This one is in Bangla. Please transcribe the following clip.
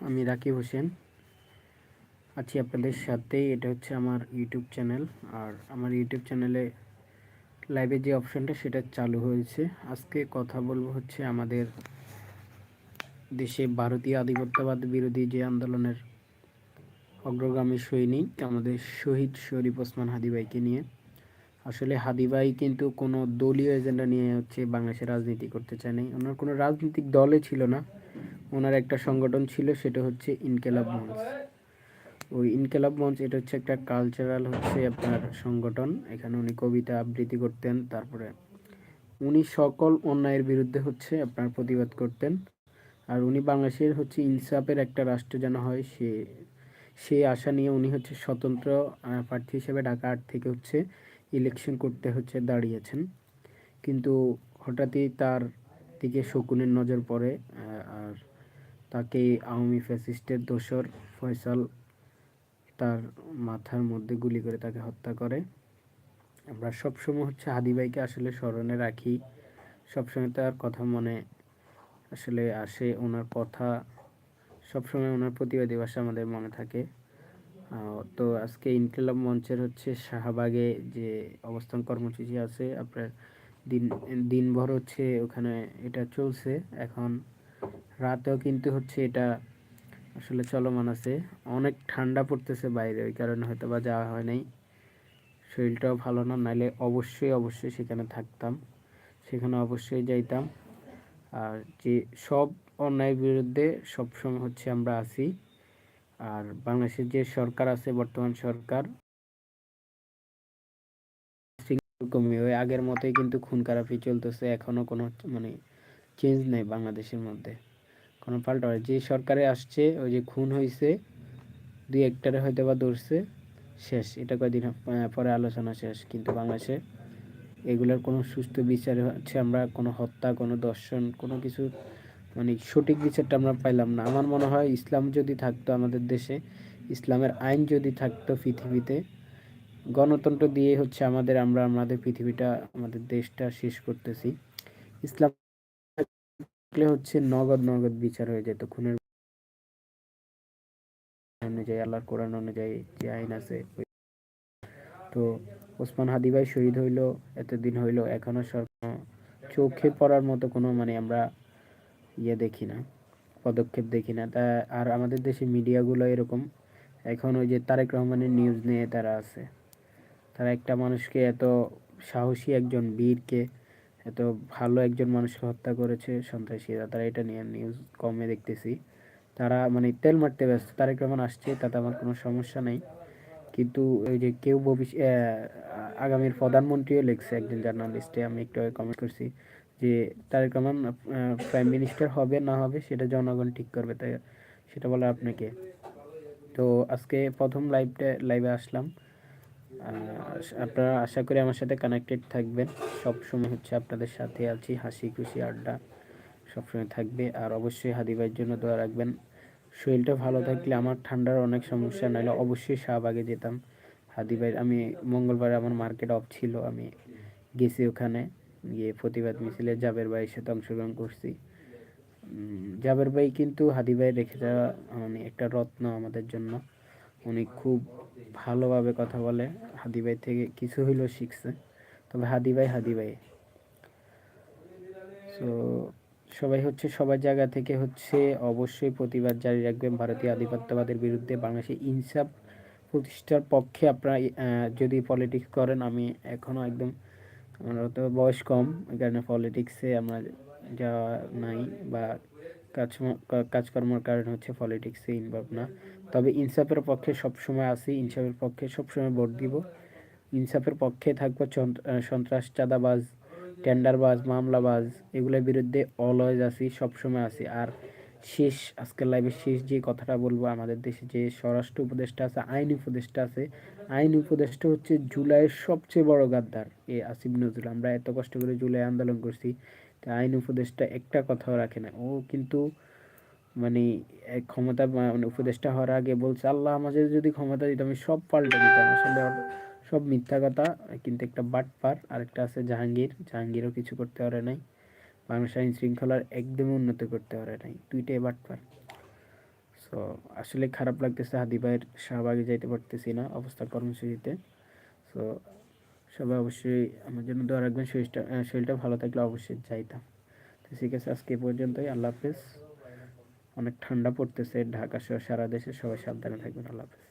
আমি রাকিব হোসেন। আছি আপনাদের সাথে এটা হচ্ছে আমার ইউটিউব চ্যানেল। আর আমার ইউটিউব চ্যানেলে লাইভে যে অপশনটা, সেটা চালু হয়েছে। আজকে কথা বলব হচ্ছে আমাদের দেশে ভারতীয় আধিপত্যবাদ বিরোধী যে আন্দোলনের অগ্রগামী সৈনিক, আমাদের শহীদ শরীফ ওসমান হাদিবাইকে নিয়ে। আসলে হাদিবাই কিন্তু কোনো দলীয় এজেন্ডা নিয়ে হচ্ছে বাংলাদেশে রাজনীতি করতে চায় নাই। ওনার কোনো রাজনৈতিক দলে ছিল না। ওনার একটা সংগঠন ছিল, সেটা হচ্ছে ইনকেলাব মঞ্চ। ওই ইনকেলাব মঞ্চ, এটা হচ্ছে একটা কালচারাল হচ্ছে আপনার সংগঠন। এখানে উনি কবিতা আবৃত্তি করতেন, তারপরে উনি সকল অন্যায়ের বিরুদ্ধে হচ্ছে আপনার প্রতিবাদ করতেন। আর উনি বাংলাদেশের হচ্ছে ইনসাফের একটা রাষ্ট্র যেন হয়, সে সেই আশা নিয়ে উনি হচ্ছে স্বতন্ত্র প্রার্থী হিসেবে ঢাকা আট থেকে হচ্ছে ইলেকশন করতে হচ্ছে দাঁড়িয়েছেন। কিন্তু হঠাৎই তার দিকে শকুনের নজর পড়ে আর তাকে আওয়ামী ফ্যাসিস্টের দোসর ফয়সাল তার মাথার মধ্যে গুলি করে তাকে হত্যা করে। আমরা সবসময় হচ্ছে হাদি ভাইকে আসলে স্মরণে রাখি। সবসময় তার কথা মনে আসলে আসে, ওনার কথা সবসময় ওনার প্রতিবাদী ভাষা আমাদের মনে থাকে। তো আজকে ইনকিলাব মঞ্চের হচ্ছে শাহবাগে যে অবস্থান কর্মসূচি আছে, আপনার দিন, দিনভর হচ্ছে ওখানে এটা চলছে। এখন রাতেও কিন্তু হচ্ছে এটা আসলে চলমান আছে। অনেক ঠান্ডা পড়তেছে বাইরে, ওই কারণে হয়তো বা যাওয়া হয় নাই। শরীরটাও ভালো না, নাইলে অবশ্যই অবশ্যই সেখানে থাকতাম। সেখানে অবশ্যই যাইতাম। আর যে সব অন্যায়ের বিরুদ্ধে সবসময় হচ্ছে আমরা আছি। আর বাংলাদেশের যে সরকার আছে, বর্তমান সরকার কমে আগের মতোই কিন্তু খুন খারাপি চলতেছে। এখনও কোনো মানে চেঞ্জ নেই বাংলাদেশের মধ্যে। কোনো পাল্টা যে সরকারে আসছে, ওই যে খুন হয়েছে দুই একটারে হয়তো বা ধরছে, শেষ। এটা কয়দিন পরে আলোচনা শেষ। কিন্তু বাংলাদেশে এগুলোর কোনো সুস্থ বিচার হচ্ছে আমরা, কোনো হত্যা, কোনো দর্শন, কোনো কিছু মানে সঠিক বিচারটা আমরা পাইলাম না। আমার মনে হয় ইসলাম যদি থাকতো আমাদের দেশে, ইসলামের আইন যদি থাকতো পৃথিবীতে, গণতন্ত্র দিয়ে হচ্ছে আমাদের, আমরা আমাদের পৃথিবীটা, আমাদের দেশটা শেষ করতেছি। ইসলাম হচ্ছে নগদ নগদ বিচার হয়ে যেত। খুনের অনুযায়ী, আল্লাহর কোরআন অনুযায়ী যে আইন আছে তো ওসমান হাদি ভাই শহীদ হইল, এতদিন হইল, এখনও সরকার চোখে পড়ার মতো কোনো মানে আমরা ইয়ে দেখি না, পদক্ষেপ দেখি না। তা আর আমাদের দেশে মিডিয়াগুলো এরকম, এখন ওই যে তারেক রহমানের নিউজ নিয়ে তারা আছে। তারা একটা মানুষকে এত সাহসী একজন বীরকে এত ভালো একজন মানুষকে হত্যা করেছে সন্ত্রাসীরা, তারা এটা নিয়ে নিউজ কমে দেখতেছি। তারা মানে তেল মারতে ব্যস্ত, তারেক রহমান আসছে, তাতে আমার কোনো সমস্যা নেই। কিন্তু ওই যে কেউ ভবিষ্যৎ আগামীর প্রধানমন্ত্রীও লিখছে একজন জার্নালিস্টে আমি একটু কমেন্ট করছি যে, তারেক রহমান প্রাইম মিনিস্টার হবে না হবে সেটা জনগণ ঠিক করবে তাই সেটা বলে আপনাকে। তো আজকে প্রথম লাইভটা লাইভে আসলাম। আপনারা আশা করি আমার সাথে কানেক্টেড থাকবেন। সব সময় হচ্ছে আপনাদের সাথে আছি, হাসি খুশি, আড্ডা সবসময় থাকবে। আর অবশ্যই হাদিভাইয়ের জন্য দোয়া রাখবেন। শরীরটা ভালো থাকলে আমার ঠান্ডার অনেক সমস্যা, নাহলে অবশ্যই শাহবাগে যেতাম। হাদিভাই আমি মঙ্গলবার আমার মার্কেট অফ ছিল, আমি গেছি ওখানে। গিয়ে প্রতিবাদ মিছিলে জাবের ভাইয়ের সাথে অংশগ্রহণ করছি। জাবের ভাই কিন্তু হাদি ভাই রেখে যাওয়া মানে একটা রত্ন আমাদের জন্য। উনি খুব ভালোভাবে কথা বলে। হাদি ভাই থেকে কিছু হইলেও শিখছে। তবে হাদি ভাই হাদি ভাই তো সবাই হচ্ছে সবার জায়গা থেকে হচ্ছে অবশ্যই প্রতিবাদ জারি রাখবেন ভারতীয় আধিপত্যবাদের বিরুদ্ধে। বাংলাদেশে ইনসাফ প্রতিষ্ঠার পক্ষে আপনারা যদি পলিটিক্স করেন, আমি এখনও একদম, আমরা তো বয়স কম ওই কারণে পলিটিক্সে আমরা যাওয়া নাই বা কাজ কাজকর্মের কারণে হচ্ছে পলিটিক্সে ইনভলভ না। তবে ইনসাফের পক্ষে সবসময় আসি ইনসাফের পক্ষে সবসময় ভোট দিব। ইনসাফের পক্ষে থাকব সন্ত্রাস, চাঁদাবাজ, টেন্ডারবাজ, মামলাবাজ, এগুলোর বিরুদ্ধে অলওয়েজ আসি সবসময় আসি আর শেষ, আজকের লাইভের শেষ যে কথাটা বলব, আমাদের দেশে যে স্বরাষ্ট্র উপদেষ্টা আছে, আইন উপদেষ্টা আছে, আইন উপদেষ্টা হচ্ছে জুলাইয়ের সবচেয়ে বড় গাদ্দার, এ আসিফ নজরুল। আমরা এত কষ্ট করে জুলাই আন্দোলন করছি আইন উপদেষ্টা একটা কথাও রাখে না। ও কিন্তু মানে ক্ষমতা মানে উপদেষ্টা হওয়ার আগে বলছে, আল্লাহ আমাদের যদি ক্ষমতা দিত, আমি সব পাল্টে দিতাম। আসলে সব মিথ্যা কথা, কিন্তু একটা বাটপার, আরেকটা আছে জাহাঙ্গীর। জাহাঙ্গীরও কিছু করতে পারে নাই। বাংলাদেশ আইন শৃঙ্খলার একদমই উন্নতি করতে পারে নাই। দুইটাই বাটপার। সো আসলে খারাপ লাগতেছে হাদি ভাইয়ের শাহবাগে যাইতে পারতেছি না অবস্থা কর্মসূচিতে। সো সবাই অবশ্যই আমার জন্য দোয়া রাখবেন, শরীরটা শরীরটা ভালো থাকলে অবশ্যই যাইতাম। তো ঠিক আছে, আজকে পর্যন্তই, আল্লাহ হাফেজ। অনেক ঠান্ডা পড়তেছে ঢাকা সহ সারা দেশে, সবাই সাবধানে থাকবেন, আল্লাহ হাফেজ।